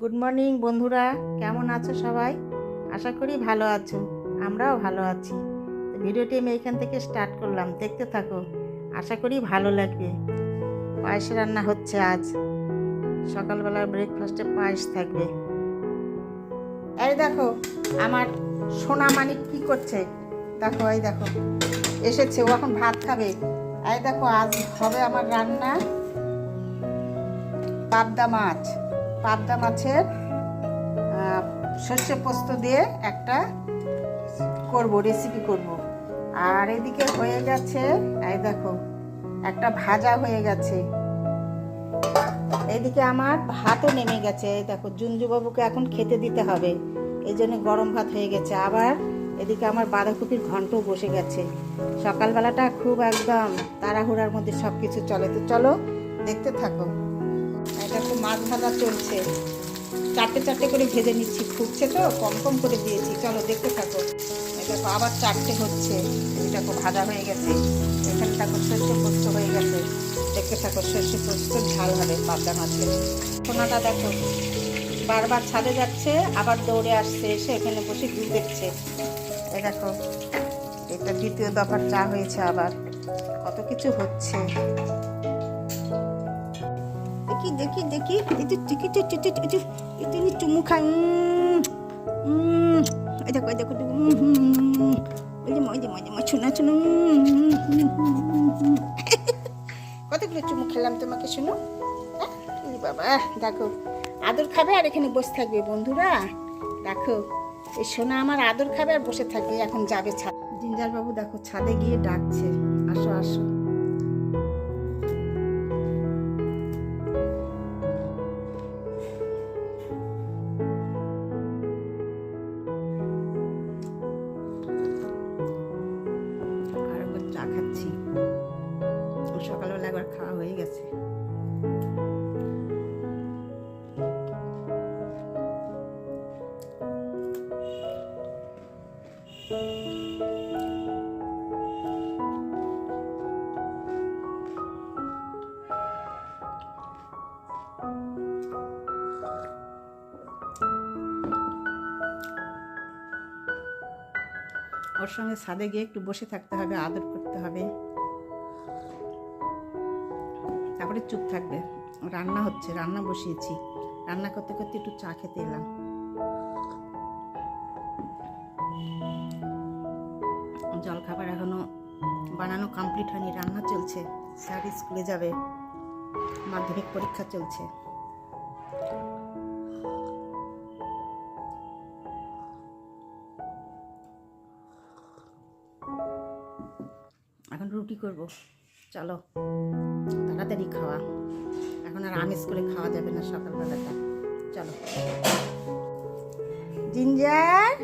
Good morning বন্ধুরা। কেমন আছো সবাই? আশা করি ভালো আছো। আমরাও ভালো আছি। ভিডিওটি আমি এখান থেকে স্টার্ট করলাম। দেখতে থাকো। আশা করি ভালো লাগবে। পায়েস রান্না হচ্ছে আজ। সকালবেলার ব্রেকফাস্টে পায়েস থাকবে। এই দেখো, আমার সোনা মানিক কি করছে? দেখো, এই দেখো। এসেছে, ও এখন ভাত খাবে। এই দেখো, আজ হবে আমার রান্না। পাবদা মাছ। পাবদা মাছের সর্ষে পোস্ত দিয়ে একটা করব রেসিপি করব। আর এদিকে হয়ে গেছে, এই দেখো, একটা ভাজা হয়ে গেছে। এদিকে আমার ভাতও নেমে গেছে, এই দেখো জুঞ্জু বাবুকে এখন খেতে দিতে হবে। এই জন্য গরম ভাত হয়ে গেছে। আবার এদিকে আমার বাঁধাকপির ঘন্টও বসে গেছে। সকালবেলাটা খুব একদম তাড়াহুড়ার মধ্যে সব কিছু চলে। তো চলো দেখতে থাকো। তো মাছ ভাজা চলছে। চারটে চারটে করে ভেজে নিচ্ছি। ফুটছে তো, কম কম করে দিয়েছি। চলো দেখতে থাকো। দেখো, আবার চারটে হচ্ছে। দেখো, ভাজা হয়ে গেছে। এখানে দেখো, সর্ষে পোস্ত হয়ে গেছে। দেখতে থাকো, সর্ষে পোস্ত ঝাল হবে পাবদা মাছের। সোনাটা দেখো, বারবার ছাদে যাচ্ছে, আবার দৌড়ে আসছে, এসে এখানে বসে দুধ দেখছে। দেখো, এটা দ্বিতীয় দফার চা হয়েছে আবার। কত কিছু হচ্ছে। দেখি দেখি দেখি। একটু টিকি একটু একটু একটু চুমু খাই দেখো দেখো ওই ওই যে ওই শোনা শোনা। কতগুলো চুমু খেলাম তোমাকে, শুনো? এই বাবা দেখো, আদর খাবে আর এখানে বসে থাকবে বন্ধুরা। দেখো, এই সোনা আমার আদর খাবে আর বসে থাকবে, এখন যাবে ছাদ। জিঞ্জার বাবু দেখো, ছাদে গিয়ে ডাকছে, আসো আসো। খাওয়া হয়ে গেছে। ওর সঙ্গে ছাদে গিয়ে একটু বসে থাকতে হবে আদর করতে হবে। তারপরে চুপ থাকবে। রান্না হচ্ছে, রান্না বসিয়েছি। রান্না করতে করতে একটু চা খেতে এলাম। জল খাবার এখনও বানানো কমপ্লিট হয়নি, রান্না চলছে। স্যার স্কুলে যাবে, মাধ্যমিক পরীক্ষা চলছে। এখন রুটি করব। চলো। তাড়াতাড়ি খাওয়া। এখন আর আমিষ করে খাওয়া যাবে না সকালবেলাটা। চলো। জিঞ্জার,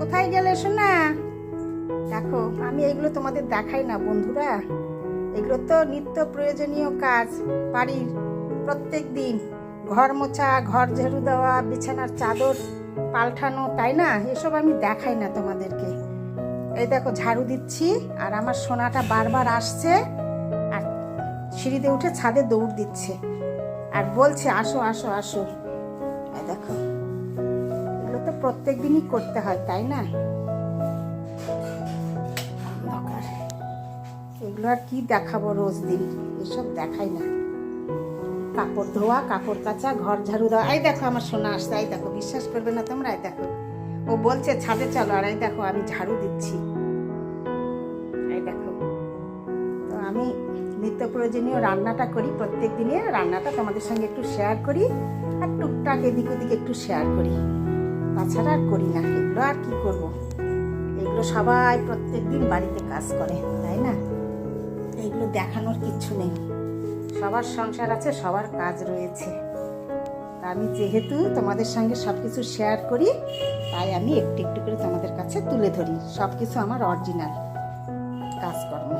কোথায় গেলে শোনা দেখো, আমি এগুলো তোমাদের দেখাই না, বন্ধুরা। এগুলো তো নিত্য প্রয়োজনীয় কাজ, বাড়ির প্রত্যেক দিন ঘর মোছা, ঘর ঝাড়ু দেওয়া, বিছানার চাদর পাল্টানো, তাই না? এসব আমি দেখাই না তোমাদেরকে। এই দেখো, ঝাড়ু দিচ্ছি, আর আমার সোনাটা বারবার আসছে। সিঁড়িতে উঠে ছাদে দৌড় দিচ্ছে আর বলছে, আসো আসো আসো। দেখো, এগুলো তো প্রত্যেক দিনই করতে হয়, তাই না? এগুলো আর কি দেখাবো রোজ দিন? এসব দেখাই না। কাপড় ধোয়া, কাপড় কাচা, ঘর ঝাড়ু দেওয়া। এই দেখো, আমার সোনা আসছে। এই দেখো, বিশ্বাস করবে না তোমরা? এই দেখো, ও বলছে, ছাদে চলো। আর এই দেখো, আমি ঝাড়ু দিচ্ছি। এই দেখো, তো আমি নিত্য প্রয়োজনীয় রান্নাটা করি, প্রত্যেক দিনের রান্নাটা তোমাদের সঙ্গে একটু শেয়ার করি আর টুকটাক এদিক ওদিক একটু শেয়ার করি। তাছাড়া আর করি না, এগুলো আর কি করব? এগুলো সবাই প্রত্যেক দিন বাড়িতে কাজ করে, তাই না? এগুলো দেখানোর কিচ্ছু নেই। সবার সংসার আছে, সবার কাজ রয়েছে। আমি যেহেতু তোমাদের সঙ্গে সব কিছু শেয়ার করি, তাই আমি একটু একটু করে তোমাদের কাছে তুলে ধরি। সব কিছু আমার অরিজিনাল কাজকর্ম।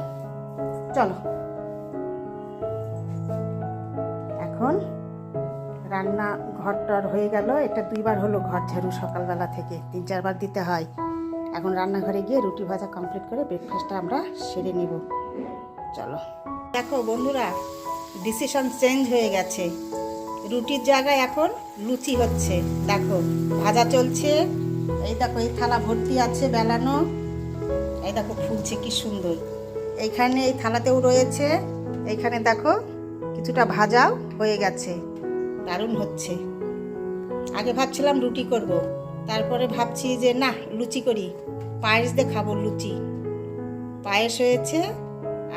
চলো। এখন রান্না ঘরটর হয়ে গেল। এটা দুইবার হলো ঘর ঝাড়ু সকালবেলা থেকে। তিন চারবার দিতে হয়। এখন রান্নাঘরে গিয়ে রুটি ভাজা কমপ্লিট করে ব্রেকফাস্টটা আমরা সেরে নিব। চলো। দেখো বন্ধুরা ডিসিশন চেঞ্জ হয়ে গেছে। রুটির জায়গায় এখন লুচি হচ্ছে। দেখো, ভাজা চলছে। এই দেখো, এই থালা ভর্তি আছে বেলানো। এই দেখো, ফুলছে কি সুন্দর। এইখানে এই থালাতেও রয়েছে। এইখানে দেখো কিছুটা ভাজাও হয়ে গেছে। দারুণ হচ্ছে। আগে ভাবছিলাম রুটি করব, তারপরে ভাবছি যে না, লুচি করি। পায়েস দিয়ে খাব লুচি। পায়েস হয়েছে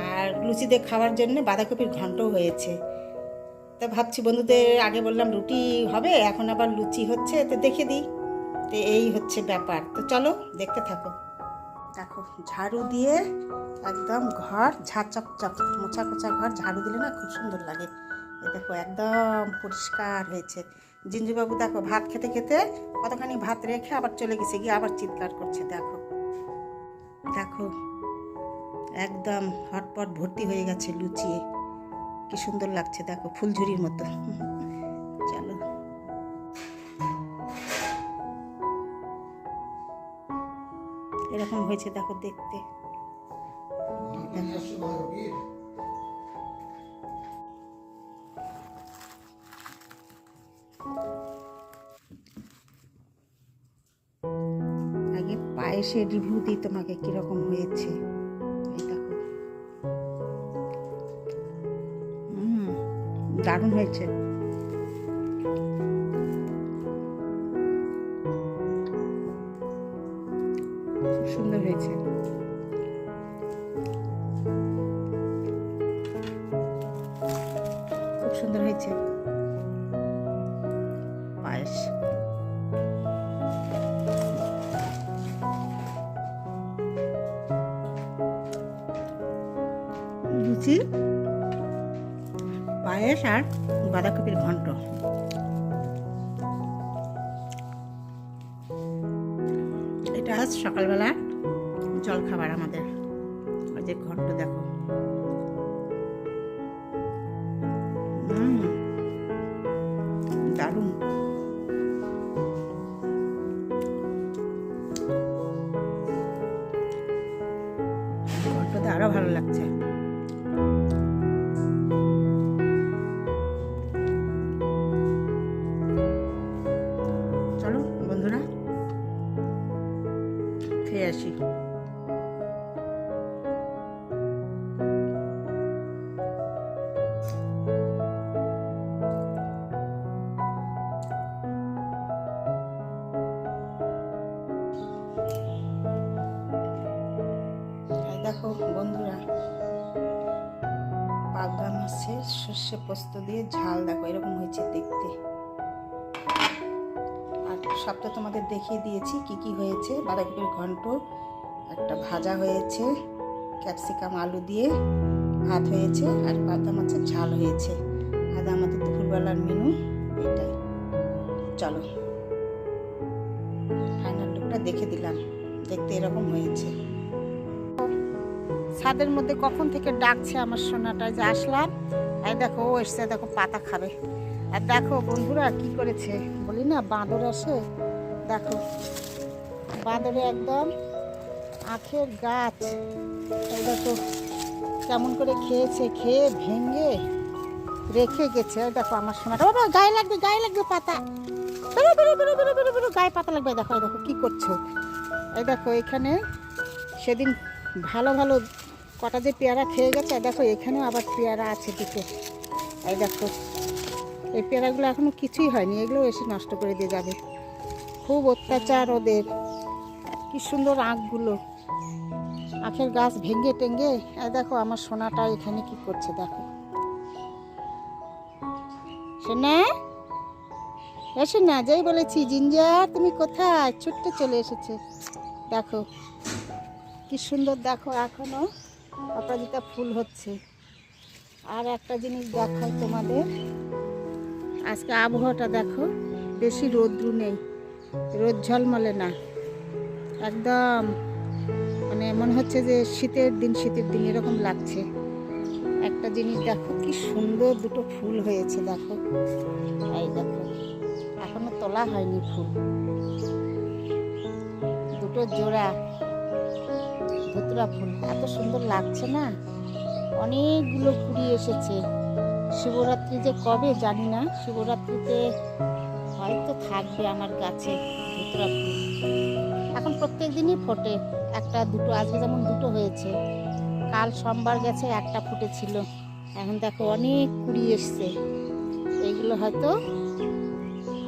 আর লুচি দিয়ে খাওয়ার জন্য বাঁধাকপির ঘন্টও হয়েছে। তা ভাবছি বন্ধুদের আগে বললাম রুটি হবে, এখন আবার লুচি হচ্ছে, তো দেখে দিই। তো এই হচ্ছে ব্যাপার। তো চলো, দেখতে থাকো। দেখো ঝাড়ু দিয়ে একদম ঘর ঝাঁ চকচক মোছা কোচা ঘর ঝাড়ু দিলে না খুব সুন্দর লাগে। এই দেখো একদম পরিষ্কার হয়েছে। জিঞ্জুবাবু দেখো ভাত খেতে খেতে কতখানি ভাত রেখে আবার চলে গেছে, গিয়ে আবার চিৎকার করছে, দেখো। দেখো, একদম হটপট ভর্তি হয়ে গেছে লুচিয়ে। কি সুন্দর লাগছে, দেখো, ফুলঝুরির মতো। এরকম হয়েছে দেখো দেখতে। দেখো আগে পায়েসের রিভিউ দিই তোমাকে কীরকম হয়েছে। দারুণ হয়েছে। খুব সুন্দর হয়েছে। খুব সুন্দর হয়েছে। পায়েস। লুচি পায়েস আর বাঁধাকপির ঘন্ট। আজ সকালবেলা জল খাবার আমাদের। ওই যে ঘরটা দেখো। দারুণ। খেয়ে আসি। দেখো বন্ধুরা পাবদা মাছের সর্ষে পোস্ত দিয়ে ঝাল দেখো এরকম হয়েছে দেখতে। সবটা তোমাদের দেখিয়ে দিয়েছি, কি কি হয়েছে। বাঁধাকপির ঘন্ট, একটা ভাজা হয়েছে, ক্যাপসিকাম, আলু দিয়ে ভাত হয়েছে, আর পাবদা মাছের ঝাল হয়েছে। আর আমাদের দুপুরবেলার মেনু, এটাই। চলো। ফাইনাল লুকটা দেখে দিলাম, দেখতে এরকম হয়েছে। ছাদের মধ্যে কখন থেকে ডাকছে আমার সোনাটা, যে আসলাম। এই দেখো, ও এসছে, দেখো, পাতা খাবে। আর দেখো বন্ধুরা কি করেছে? বলি না, বাঁদর আসে? দেখো, বাঁদরে একদম আখের গাছ। দেখো, কেমন করে খেয়েছে, খেয়ে ভেঙে রেখে গেছে। দেখো আমার সোনাটা বাবা, গায়ে লাগবে গায়ে লাগবে পাতা। গায়ে পাতা লাগবে। দেখো দেখো কি করছ। এই দেখো, এখানে সেদিন ভালো ভালো কটা যে পেয়ারা খেয়ে গেছে, দেখো এখানেও আবার পেয়ারা আছে দুটো। এই দেখো এই পেয়ারাগুলো এখনও কিছুই হয়নি এগুলো এসে নষ্ট করে দিয়ে যাবে। খুব অত্যাচার ওদের। কি সুন্দর আঁখগুলো। আখের গাছ ভেঙে টেঙ্গে দেখো আমার সোনাটা এখানে কি করছে, দেখো। এসে না যাই বলেছি, জিঞ্জার, তুমি কোথায়? ছুটতে চলে এসেছে। দেখো, কি সুন্দর, দেখো, এখনও অপরাজিতা ফুল হচ্ছে। আর একটা জিনিস দেখাই তোমাদের। আজকে আবহাওয়াটা দেখো, বেশি রোদ্রু নেই, রোদ ঝলমলে না। একদম মানে মনে হচ্ছে যে শীতের দিন শীতের দিন, এরকম লাগছে। একটা জিনিস দেখো, কি সুন্দর দুটো ফুল হয়েছে, দেখো। এই দেখো, এখনও তোলা হয়নি ফুল। দুটো জোড়া ধুতরা ফুল, এত সুন্দর লাগছে না? অনেকগুলো কুড়ি এসেছে। শিবরাত্রি যে কবে জানি না, শিবরাত্রিতে হয়তো থাকবে আমার গাছে ধুতরা এখন প্রত্যেক দিনই ফোটে, একটা, দুটো, আজকে যেমন দুটো হয়েছে, কাল সোমবার গেছে, একটা ফুটেছিল। এখন দেখো অনেক কুড়ি এসছে। এইগুলো হয়তো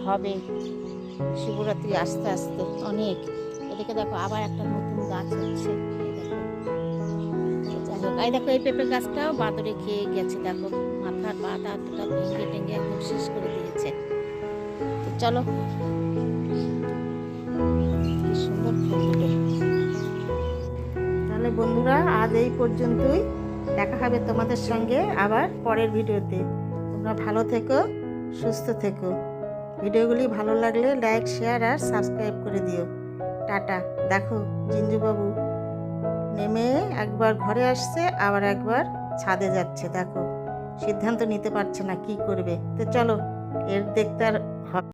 হবে শিবরাত্রি আস্তে আস্তে, অনেক। এদিকে দেখো আবার একটা নতুন গাছ হচ্ছে। এই দেখো এই পেঁপে গাছটাও বাঁদরে খেয়ে গেছে, দেখো। মাথার পাটা ভেঙে টেঙে একদম শেষ করে দিয়েছে। তো চলো। সুন্দর তাহলে বন্ধুরা, আজ এই পর্যন্তই। দেখা হবে তোমাদের সঙ্গে আবার পরের ভিডিওতে। তোমরা ভালো থেকো, সুস্থ থেকো। ভিডিওগুলি ভালো লাগলে লাইক, শেয়ার আর সাবস্ক্রাইব করে দিও। টাটা। দেখো, জিঞ্জুবাবু নেমে একবার ঘরে আসছে, আবার একবার ছাদে যাচ্ছে, দেখো। সিদ্ধান্ত নিতে পারছে না কি করবে? তো চলো এর দেখতে আর